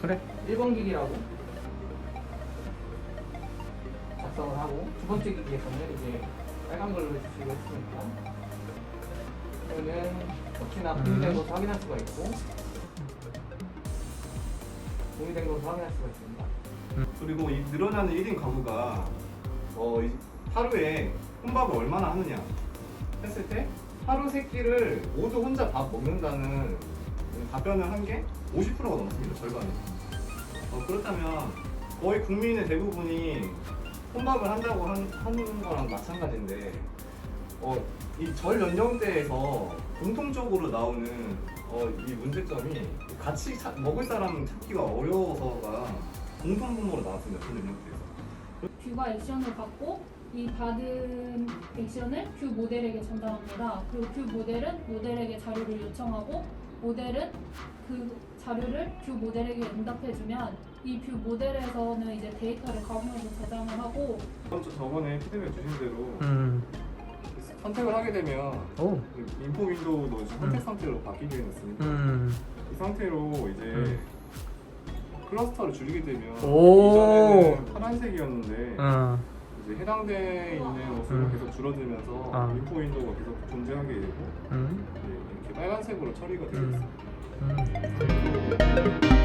그래. 1번 기기라고. 작성을 하고 두 번째 기기에서는 이제 빨간 걸로 해주시고 했으니까 그러면 혹시나 공유된 음. 것을 확인할 수가 있고 공유된 것을 확인할 수가 있습니다. 그리고 이 늘어나는 1인 가구가 어, 이 하루에 혼밥을 얼마나 하느냐. 했을 때 하루 세 끼를 모두 혼자 밥 먹는다는 답변을 한 게 50%가 넘습니다 절반이 어, 그렇다면 거의 국민의 대부분이 혼밥을 한다고 한, 하는 거랑 마찬가지인데 어, 이 절 연령대에서 공통적으로 나오는 어, 이 문제점이 같이 자- 먹을 사람 찾기가 어려워서가 공통 분모로 나왔습니다 전 연령대에서 뷰가 액션을 받고 이 받은 액션을 뷰 모델에게 전달합니다. 그리고 뷰 모델은 모델에게 자료를 요청하고 모델은 그 자료를 뷰 모델에게 응답해주면 이 뷰 모델에서는 이제 데이터를 가공해서 저장을 하고 저번에 피드백 주신 대로 음. 선택을 하게 되면 오. 그 인포 윈도우도 지금 선택 음. 상태로 바뀌게 됐습니다. 음. 이 상태로 이제 음. 클러스터를 줄이게 되면 오. 이전에는 파란색이었는데 어. 이제 해당돼 있는 곳으로 음. 계속 줄어들면서 아. 인포 윈도우가 계속 존재하게 되고 음. 이제 빨간색으로 처리가 되고 음. 있습니다. 음.